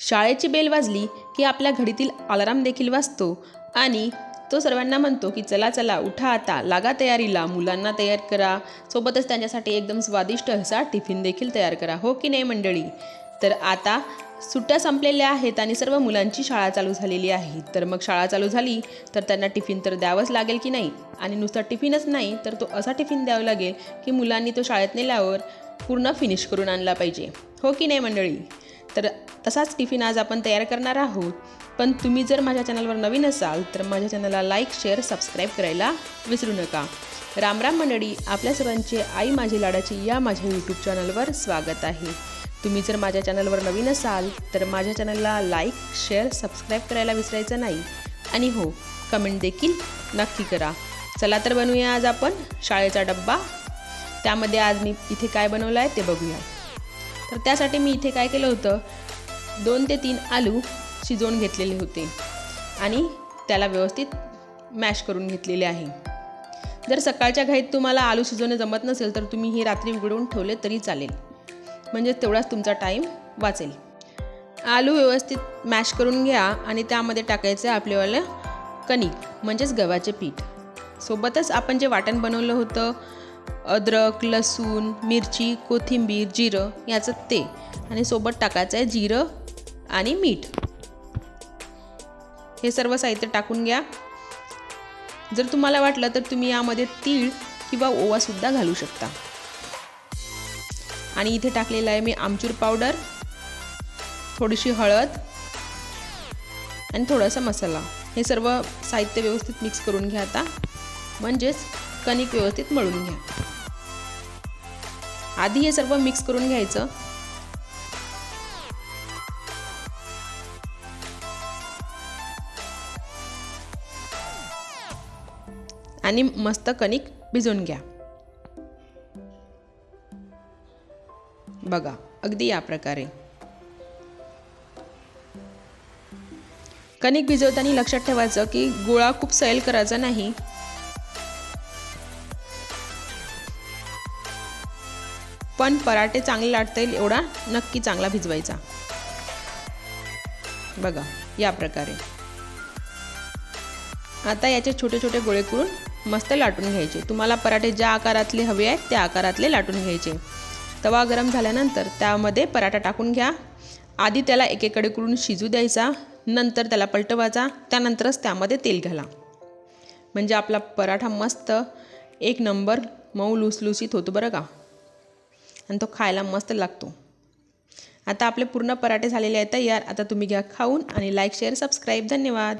शाळेची बेल वाजली की आपल्या घडीतील अलाराम देखील वाजतो. आणि तो सर्वांना म्हणतो की चला चला उठा आता. लागा तयारीला. मुलांना तयार करा. सोबतच त्यांच्यासाठी एकदम स्वादिष्ट असा टिफिन देखील तयार करा. हो की नाही मंडळी? तर आता सुट्ट्या संपलेल्या आहेत आणि सर्व मुलांची शाळा चालू झालेली आहे. तर मग शाळा चालू झाली तर त्यांना टिफिन तर द्यावंच लागेल की नाही? आणि नुसता टिफिनच नाही तर तो असा टिफिन द्यावा लागेल की मुलांनी तो शाळेत नेल्यावर पूर्ण फिनिश करून आणला पाहिजे. हो की नाही मंडळी? तर तसाच टिफिन आज आपण तयार करणार आहोत. पण तुम्ही जर माझ्या चॅनलवर नवीन असाल तर माझ्या चॅनलला लाईक शेअर सबस्क्राईब करायला विसरू नका. राम राम मंडळी आपल्या सर्वांचे आई माझी लाडाची या माझ्या यूट्यूब चॅनलवर स्वागत आहे. तुम्ही जर माझ्या चॅनलवर नवीन असाल तर माझ्या चॅनलला लाईक शेअर सबस्क्राईब करायला विसरायचं नाही. आणि हो कमेंट देखील नक्की करा. चला तर बनवूया आज आपण शाळेचा डब्बा. त्यामध्ये आज मी इथे काय बनवलं आहे ते बघूया. तर त्यासाठी मी इथे काय केलं होतं दोन ते तीन आलू शिजवून घेतलेले होते. आणि त्याला व्यवस्थित मॅश करून घेतलेले आहे. जर सकाळच्या घाईत तुम्हाला आलू शिजवणं जमत नसेल तर तुम्ही हे रात्री उघडून ठेवले तरी चालेल. म्हणजे तेवढाच तुमचा टाईम वाचेल. आलू व्यवस्थित मॅश करून घ्या आणि त्यामध्ये टाकायचं आपल्यावालं कणिक म्हणजेच गव्हाचे पीठ. सोबतच आपण जे वाटण बनवलं होतं अद्रक लसूण मिरची कोथिंबीर जिरं याचं ते. आणि सोबत टाकायचं आहे जिरं आणि मीठ. हे सर्व साहित्य टाकून घ्या. जर तुम्हाला वाटलं तर तुम्ही यामध्ये तीळ किंवा ओवासुद्धा घालू शकता. आणि इथे टाकलेलं आहे मी आमचूर पावडर थोडीशी हळद आणि थोडासा मसाला. हे सर्व साहित्य व्यवस्थित मिक्स करून घ्या आता. म्हणजेच कणिक व्यवस्थित मळून घ्या. आधी हे सर्व मिक्स करून घ्यायचं. आणि मस्त कणिक भिजवून घ्या. बघा अगदी या प्रकारे. कणिक भिजवताना लक्षात ठेवायचं की गोळा खूप सैल करायचा नाही. पण पराठे चांगले लाटता येईल एवढा नक्की चांगला भिजवायचा. बघा या प्रकारे. आता याचे छोटे छोटे गोळे करून मस्त लाटून घ्यायचे. तुम्हाला पराठे ज्या आकारातले हवे आहेत त्या आकारातले लाटून घ्यायचे. तवा गरम झाल्यानंतर त्यामध्ये पराठा टाकून घ्या. आधी त्याला एकेकडे करून शिजू द्यायचा नंतर त्याला पलटवायचा त्यानंतरच त्यामध्ये तेल घाला. म्हणजे आपला पराठा मस्त एक नंबर मऊ लुसलुसीत होतो बरं का? आणि तो खायला मस्त लागतो. आता आपले पूर्ण पराठे झालेले आहेत तयार. आता तुम्ही घ्या खाऊन आणि लाईक शेअर सबस्क्राईब धन्यवाद.